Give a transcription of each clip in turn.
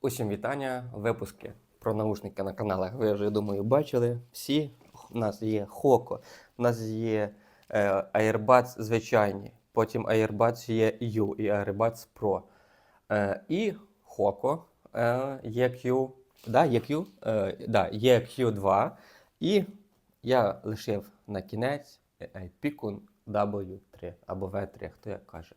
Усім вітання, випуски про наушники на каналах. Ви вже, думаю, бачили всі. У нас є Хоко, у нас є е, Airbuds звичайні, потім Airbuds є U і Airbuds Pro. Е, і Хоко е, EQ, да, EQ, е, да, EQ2. І я лишив на кінець е, W3 або V3, хто як каже.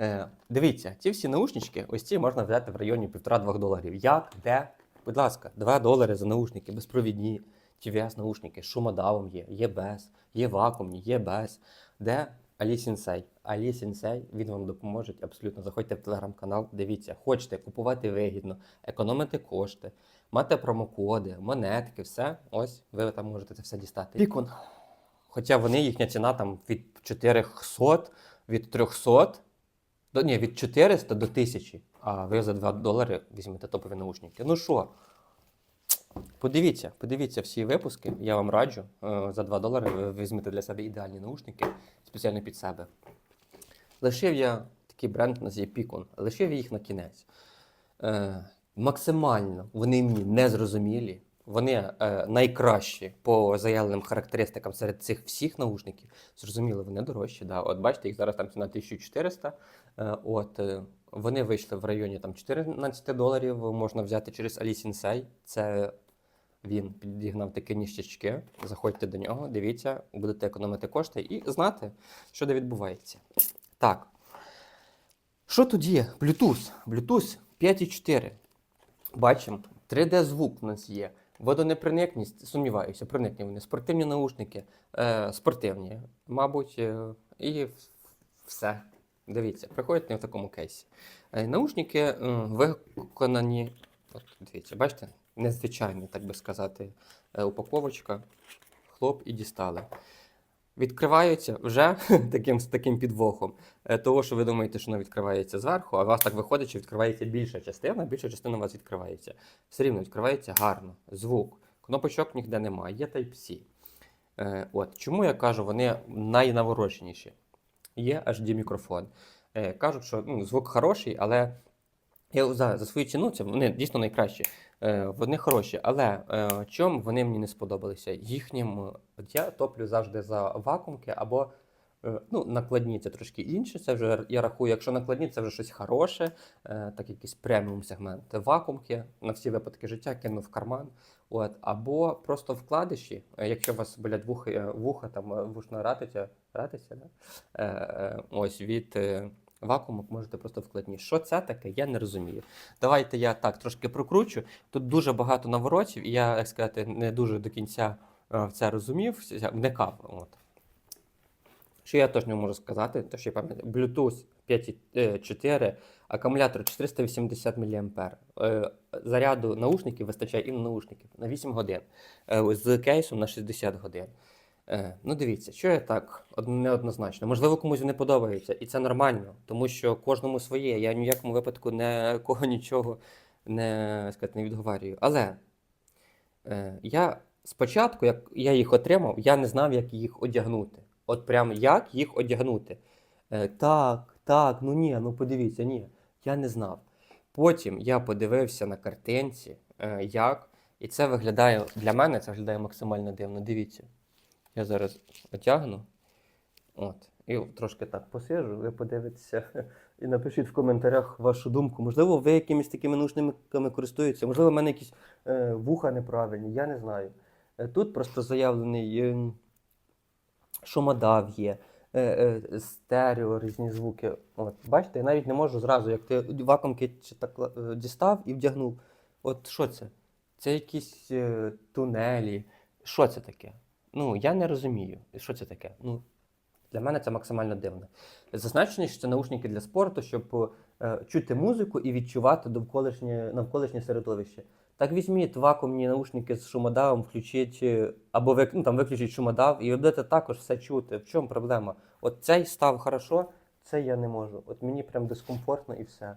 Е, дивіться, ці всі наушнички, ось ці можна взяти в районі 1,5-2 доларів. Як, де? Будь ласка, 2 долари за наушники, безпровідні, TVS наушники, з шумодавом є, є без, є вакуумні, є без. Де Алі Сінсей? Алі Сінсей, він вам допоможе абсолютно. Заходьте в телеграм-канал, дивіться, хочете купувати вигідно, економити кошти, мати промокоди, монетки, все. Ось ви там можете це все дістати. Пікон. Хоча вони, їхня ціна там від 400, від 300 до, ні, від 400 до 1000, а ви за 2 долари візьмете топові наушники. Ну що, подивіться, подивіться всі випуски, я вам раджу. Е, За 2 долари ви візьмете для себе ідеальні наушники спеціально під себе. Лишив я такий бренд, на Picon, лишив я їх на кінець. Е, максимально вони мені незрозумілі. Вони е, найкращі по заявленим характеристикам серед цих всіх наушників. Зрозуміло, вони дорожчі. Да. От бачите, їх зараз там ціна 1400. Е, от, е, вони вийшли в районі там 14 доларів. Можна взяти через Ali. Це він підігнав такі ніщачки. Заходьте до нього, дивіться, будете економити кошти і знати, що де відбувається. Так. Що є? Bluetooth. Bluetooth 5.4. Бачимо, 3D звук у нас є. Водонепроникність, сумніваюся, проникні вони. Спортивні наушники, е, спортивні, мабуть, е, і все. Дивіться, приходять не в такому кейсі. Е, наушники е, виконані, от дивіться, бачите, незвичайні, так би сказати, е, упаковочка, хлоп і дістали. Відкриваються вже таким, з таким підвохом. Е, Того, що ви думаєте, що воно відкривається зверху, а у вас так виходить, що відкривається більша частина, більша частина у вас відкривається. Все рівно відкривається гарно, звук, кнопочок ніде немає, є Type-C. Е, от. Чому я кажу, вони найнавороченіші? Є HD мікрофон. Е, кажуть, що ну, звук хороший, але я за, за свою ціну це вони дійсно найкращі. Е, вони хороші, але е, чому вони мені не сподобалися? Їхнім, от я топлю завжди за вакуумки або е, ну, накладні це трошки інше. Це вже я рахую, якщо накладні, це вже щось хороше, е, так якийсь преміум сегмент. Вакуумки на всі випадки життя кину в карман. От, або просто вкладиші, е, якщо у вас болять вуха, е, вуха там е, вушна ратиця, ратиця да? е, е, ось від е, вакуумок можете просто вкладні. Що це таке, я не розумію. Давайте я так трошки прокручу. Тут дуже багато наворотів, і я, як сказати, не дуже до кінця е, в це розумів, вникав. От. Що я точно можу сказати, то що я пам'ятаю, Bluetooth 5.4, акумулятор 480 мА. Е, Заряду наушників вистачає і на наушників на 8 годин, е, з кейсом на 60 годин. Е, Ну, дивіться, що я так неоднозначно. Можливо, комусь не подобається, і це нормально, тому що кожному своє. Я ні в якому випадку не кого нічого не, сказати, не відговарюю. Але е, я спочатку, як я їх отримав, я не знав, як їх одягнути. От прям як їх одягнути. Е, так, так, ну ні, ну подивіться, ні. Я не знав. Потім я подивився на картинці, е, як. І це виглядає для мене це виглядає максимально дивно. Дивіться. Я зараз одягну. От. І трошки так посижу, ви подивитеся і напишіть в коментарях вашу думку. Можливо, ви якимись такими наушниками користуєтеся, можливо, в мене якісь е, вуха неправильні, я не знаю. Е, тут просто заявлений е, шумодав є, е, е, стерео, різні звуки. От, бачите, я навіть не можу зразу, як ти вакуумки так е, дістав і вдягнув. От що це? Це якісь е, тунелі. Що це таке? Ну, я не розумію, що це таке. Ну, для мене це максимально дивно. Зазначено, що це наушники для спорту, щоб е, чути музику і відчувати довколишнє, навколишнє середовище. Так візьміть вакуумні наушники з шумодавом, включіть е, або вик, ну, там, виключіть шумодав, і ви будете також все чути. В чому проблема? От цей став хорошо, це я не можу. От мені прям дискомфортно і все.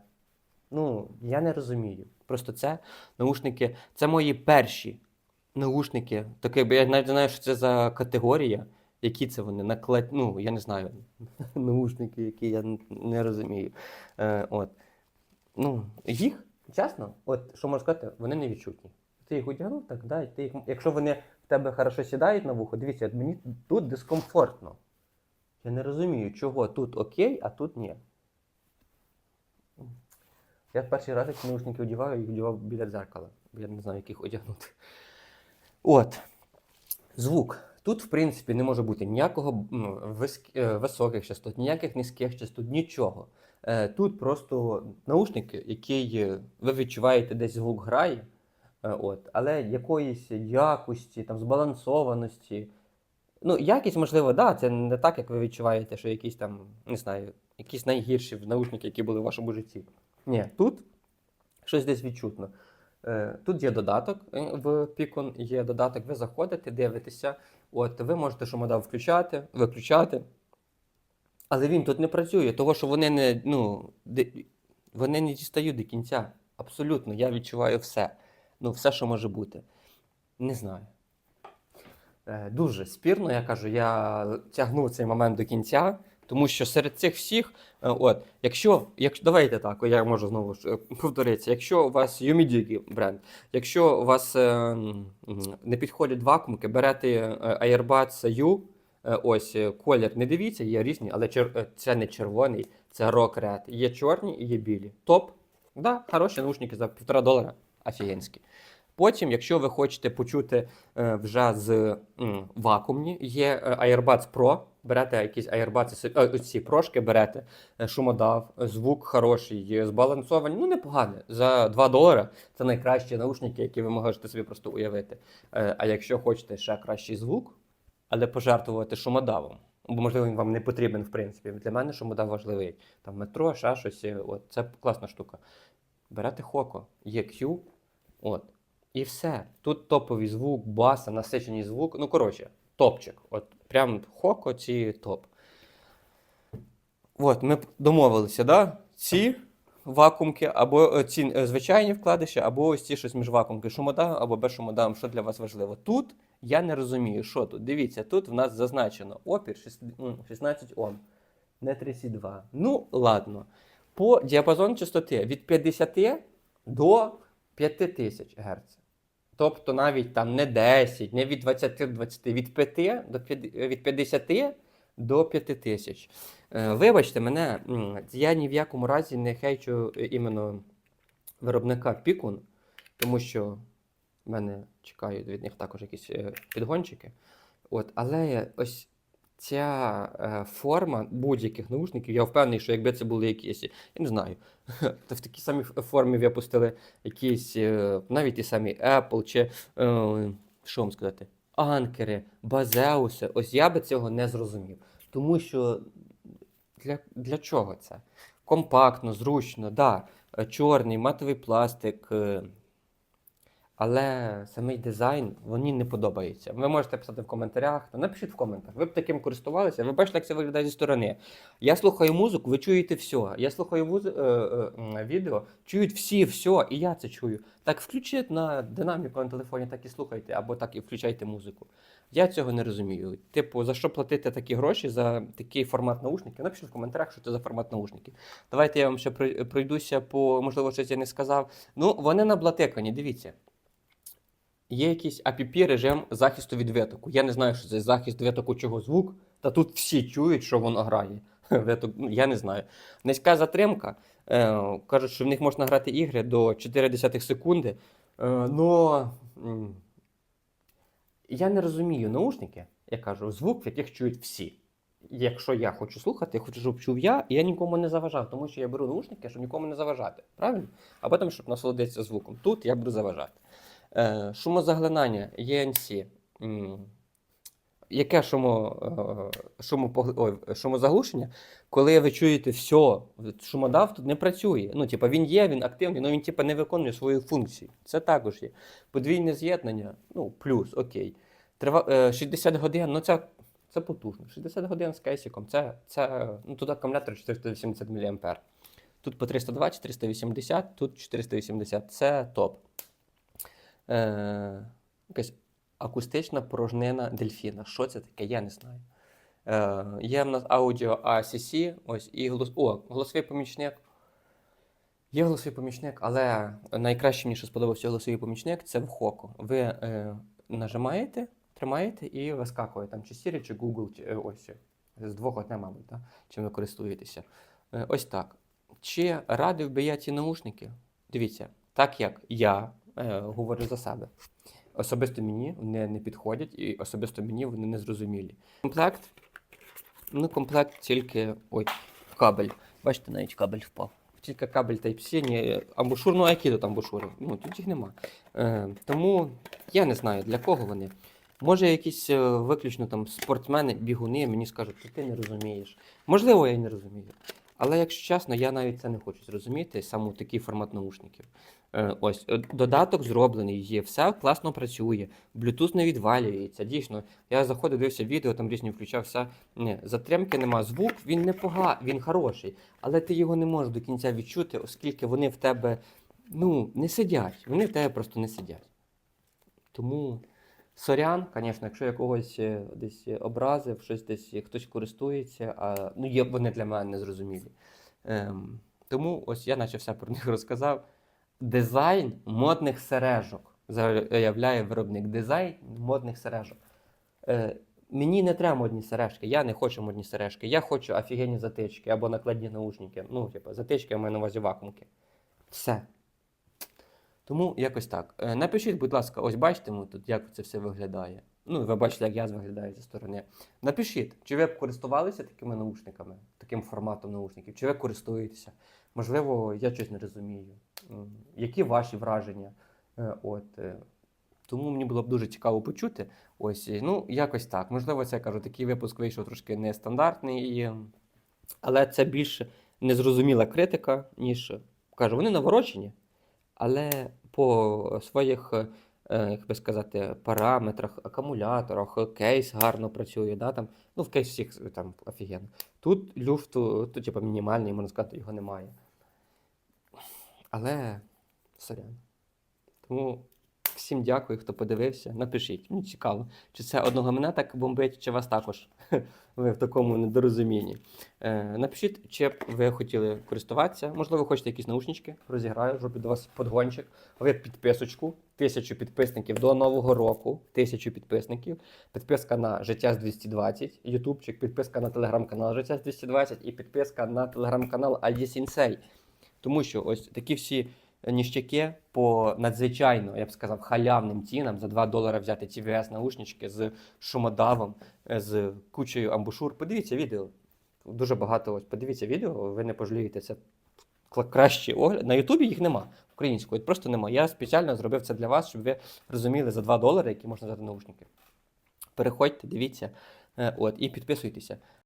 Ну, я не розумію. Просто це наушники, це мої перші наушники. Таке, бо я навіть знаю, що це за категорія. Які це вони? Наклад... Ну, я не знаю. Наушники, які я не розумію. Е, от. Ну, їх чесно, от що можу сказати, вони не відчутні. Ти їх одягнув, так, да, і ти їх, якщо вони в тебе хорошо сідають на вухо, дивіться, мені тут дискомфортно. Я не розумію, чого тут окей, а тут ні. Я в перший раз, як наушники одягаю, їх одягав біля дзеркала. бо Я не знаю, як їх одягнути. От. Звук. Тут, в принципі, не може бути ніякого ну, е, високих частот, ніяких низьких частот, нічого. Е, Тут просто наушники, які е, ви відчуваєте, десь звук грає, от, але якоїсь якості, там, збалансованості. Ну, якість, можливо, да, це не так, як ви відчуваєте, що якісь там, не знаю, якісь найгірші наушники, які були в вашому житті. Ні, тут щось десь відчутно. Е, Тут є додаток е, в Picon, є додаток, ви заходите, дивитеся. От, ви можете шумодав включати, виключати. Але він тут не працює, тому що вони не, ну, вони не дістають до кінця. Абсолютно, я відчуваю все. Ну, все, що може бути. Не знаю. Е, Дуже спірно, я кажу, я тягнув цей момент до кінця, тому що серед цих всіх, е, от, якщо, якщо давайте так, я можу знову ж е, повторитися, якщо у вас Humidity бренд, якщо у вас е, не підходять вакуумки, берете е, Airbuds U, ось колір, не дивіться, є різні, але чер, це не червоний, це Red. Є чорні і є білі. Топ. Да, хороші наушники за півтора долара, офігенські. Потім, якщо ви хочете почути е, вже з м, вакуумні, є Airbuds Pro, берете якісь Airbuds, е, ці прошки, берете е, шумодав, е, звук хороший, збалансовані, ну непогані. За 2 долари це найкращі наушники, які ви можете собі просто уявити. А якщо хочете ще кращий звук, але пожертвувати шумодавом, бо можливо він вам не потрібен, в принципі. Для мене шумодав важливий. Там метро, ще щось, от, це класна штука. Берете Хоко, EQ, от. І все. Тут топовий звук, баса, насичений звук. Ну, коротше, топчик. От прям хоко ці топ. От, ми домовилися, да? Ці вакуумки, або е, ці е, звичайні вкладиші, або ось ці щось між вакуумки. Шумода або без шумода, що для вас важливо. Тут я не розумію, що тут. Дивіться, тут в нас зазначено опір 16 Ом, не 32. Ну, ладно. По діапазону частоти від 50 до 5000 Гц. Тобто навіть там не 10, не від 20 до 20, від 5 до 50, від 50 до 5 тисяч. Вибачте мене, я ні в якому разі не хейчу е, іменно виробника Пікун, тому що в мене чекають від них також якісь е, підгончики. От, але ось ця е, форма будь-яких наушників, я впевнений, що якби це були якісь, я не знаю, то в такій самій формі випустили якісь е, навіть ті самі Apple чи е, що вам сказати, анкери, базеуси. Ось я би цього не зрозумів. Тому що для, для чого це? Компактно, зручно, да, чорний, матовий пластик. Але самий дизайн мені не подобається. Ви можете писати в коментарях, та напишіть в коментах. Ви б таким користувалися, ви бачите, як це виглядає зі сторони. Я слухаю музику, ви чуєте все. Я слухаю музи... е, е, відео, чують всі все, і я це чую. Так включіть на динаміку на телефоні, так і слухайте, або так і включайте музику. Я цього не розумію. Типу, за що платити такі гроші за такий формат наушників? Напишіть в коментарях, що це за формат наушників. Давайте я вам ще прой- пройдуся по, можливо, щось я не сказав. Ну, вони наблатикані, дивіться. Є якийсь APP режим захисту від витоку. Я не знаю, що це захист витоку чого звук, та тут всі чують, що воно грає. Виток, ну, я не знаю. Низька затримка. Е, кажуть, що в них можна грати ігри до 0,4 секунди. Е, но я не розумію наушники, я кажу, звук, в яких чують всі. Якщо я хочу слухати, я хочу, щоб чув я, і я нікому не заважав, тому що я беру наушники, щоб нікому не заважати. Правильно? А потім, щоб насолодитися звуком. Тут я буду заважати. Е, шумозаглинання ENC. Яке шумо, е, шумопогл- ой, шумозаглушення, коли ви чуєте все, шумодав тут не працює. Ну, типа, він є, він активний, але він типа, не виконує свою функцію. Це також є. Подвійне з'єднання, ну, плюс, окей. Трива, е, 60 годин, ну це, це потужно. 60 годин з кейсиком, це, це ну, тут акумулятор 480 мА. Тут по 320, 380, тут 480. Це топ. Е, якась акустична порожнина дельфіна. Що це таке? Я не знаю. Е, є в нас аудіо ACC, ось і голос... О, голосовий помічник. Є голосовий помічник, але найкраще мені, що сподобався голосовий помічник, це в Хоку. Ви е, нажимаєте, тримаєте і вискакує там чи Siri, чи Google, чи, е, ось з двох одне, мабуть, да? чим ви користуєтеся. Е, ось так. Чи радив би я ці наушники? Дивіться, так як я е, говорю за себе. Особисто мені вони не підходять, і особисто мені вони не зрозумілі. Комплект. Ну, комплект тільки. Ой, кабель. Бачите, навіть кабель впав. Тільки кабель Type-C, ні, амбушур, ну а які тут амбушури? Ну, тут їх нема. Е, тому я не знаю, для кого вони. Може, якісь е, виключно там спортсмени, бігуни мені скажуть, що ти не розумієш. Можливо, я не розумію. Але якщо чесно, я навіть це не хочу зрозуміти, саме такий формат наушників. Е, ось, е, додаток зроблений, є, все класно працює, Bluetooth не відвалюється. Дійсно, я заходив, дивився відео, там різні включав все. Ні, затримки нема. Звук він не пога, він хороший, але ти його не можеш до кінця відчути, оскільки вони в тебе ну, не сидять. Вони в тебе просто не сидять. Тому сорян, звісно, якщо я когось е, десь образив, щось десь хтось користується, а ну, є вони для мене незрозумілі. Ем, тому ось я наче все про них розказав. Дизайн модних сережок заявляє виробник. Дизайн модних сережок. Е, мені не треба модні сережки, я не хочу модні сережки. Я хочу офігенні затички або накладні наушники. Ну, типу, затички, я маю на увазі вакуумки. Все. Тому якось так. Е, Напишіть, будь ласка, ось бачите ми тут, як це все виглядає. Ну, ви бачите, як я виглядаю зі сторони. Напишіть, чи ви користувалися такими наушниками, таким форматом наушників, чи ви користуєтеся? Можливо, я щось не розумію. Які ваші враження? Е, От. е, Тому мені було б дуже цікаво почути. Ось, ну, якось так. Можливо, це я кажу, такий випуск вийшов трошки нестандартний, але це більш незрозуміла критика, ніж кажу, вони наворочені, але по своїх, е, як би сказати, параметрах, акумуляторах, кейс гарно працює. Да, там, ну, в кейс всіх там офігенно. Тут люфту, тут, типу, мінімальний, можна сказати, його немає. Але сорян. Тому всім дякую, хто подивився. Напишіть, мені цікаво, чи це одного мене так бомбить, чи вас також ви в такому недорозумінні. Е, напишіть, чи б ви хотіли користуватися. Можливо, хочете якісь наушнички, розіграю, зроблю до вас подгончик. Ви підписочку, тисячу підписників до Нового року, тисячу підписників, підписка на життя з 220, ютубчик, підписка на телеграм-канал Життя з 220 і підписка на телеграм-канал Альді Сінсей. Тому що ось такі всі ніштяки по надзвичайно, я б сказав, халявним цінам за 2 долари взяти ці VS наушнички з шумодавом, е, з кучею амбушур. Подивіться відео. Дуже багато ось. Подивіться відео, ви не пожалієте. Це кращий огляд. На Ютубі їх нема українською, просто нема. Я спеціально зробив це для вас, щоб ви розуміли за 2 долари, які можна взяти наушники. Переходьте, дивіться, е, от, і підписуйтеся.